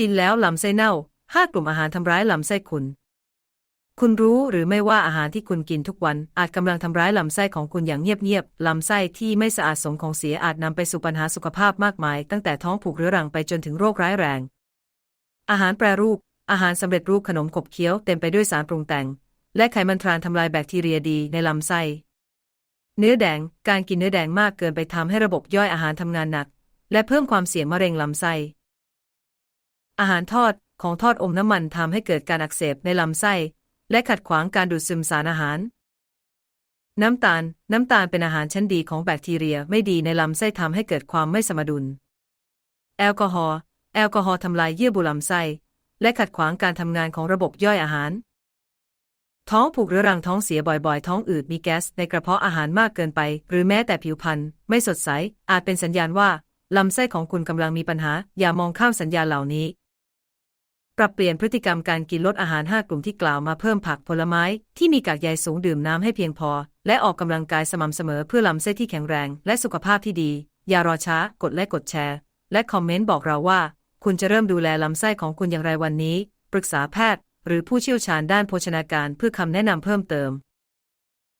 กินแล้วลำไส้เน่าห้ากลุ่มอาหารทำร้ายลำไส้คุณ คุณรู้หรือไม่ว่าอาหารที่คุณกินทุกวัน อาจกำลังทำร้ายลำไส้ของคุณอย่างเงียบๆลำไส้ที่ไม่สะอาดสมของเสียอาจนำไปสู่ปัญหาสุขภาพมากมาย ตั้งแต่ท้องผูกเรื้อรังไปจนถึงโรคร้ายแรง อาหารแปรรูป อาหารสำเร็จรูปขนมขบเคี้ยวเต็มไปด้วยสารปรุงแต่ง และไขมันทรานทำลายแบคทีเรียดีในลำไส้ เนื้อแดง การกินเนื้อแดงมากเกินไปทำให้ระบบย่อยอาหารทำงานหนัก และเพิ่มความเสี่ยงมะเร็งลำไส้ อาหารทอดของทอดอมน้ำมันทำให้เกิดการอักเสบในลำไส้ และขัดขวางการดูดซึมสารอาหาร น้ำตาล น้ำตาลเป็นอาหารชั้นดีของแบคทีเรียไม่ดีในลำไส้ทำให้เกิดความไม่สมดุล แอลกอฮอล์ แอลกอฮอล์ทำลายเยื่อบุลำไส้ และขัดขวางการทำงานของระบบย่อยอาหาร ท้องผูกเรื้อรังท้องเสียบ่อยๆ ท้องอืดมีแก๊สในกระเพาะอาหารมากเกินไป หรือแม้แต่ผิวพรรณไม่สดใส อาจเป็นสัญญาณว่าลำไส้ของคุณกำลังมีปัญหา อย่ามองข้ามสัญญาณเหล่านี้ ปรับเปลี่ยนพฤติกรรมการกินลดอาหาร 5 กลุ่มที่กล่าวมาเพิ่มผักผลไม้ ที่มีกากใยสูงดื่มน้ำให้เพียงพอ และออกกำลังกายสม่ำเสมอเพื่อลำไส้ที่แข็งแรง และสุขภาพที่ดี อย่ารอช้ากดและกดแชร์ และคอมเมนต์บอกเราว่า คุณจะเริ่มดูแลลำไส้ของคุณอย่างไรวันนี้ ปรึกษาแพทย์ หรือผู้เชี่ยวชาญด้านโภชนาการเพื่อคำแนะนำเพิ่มเติม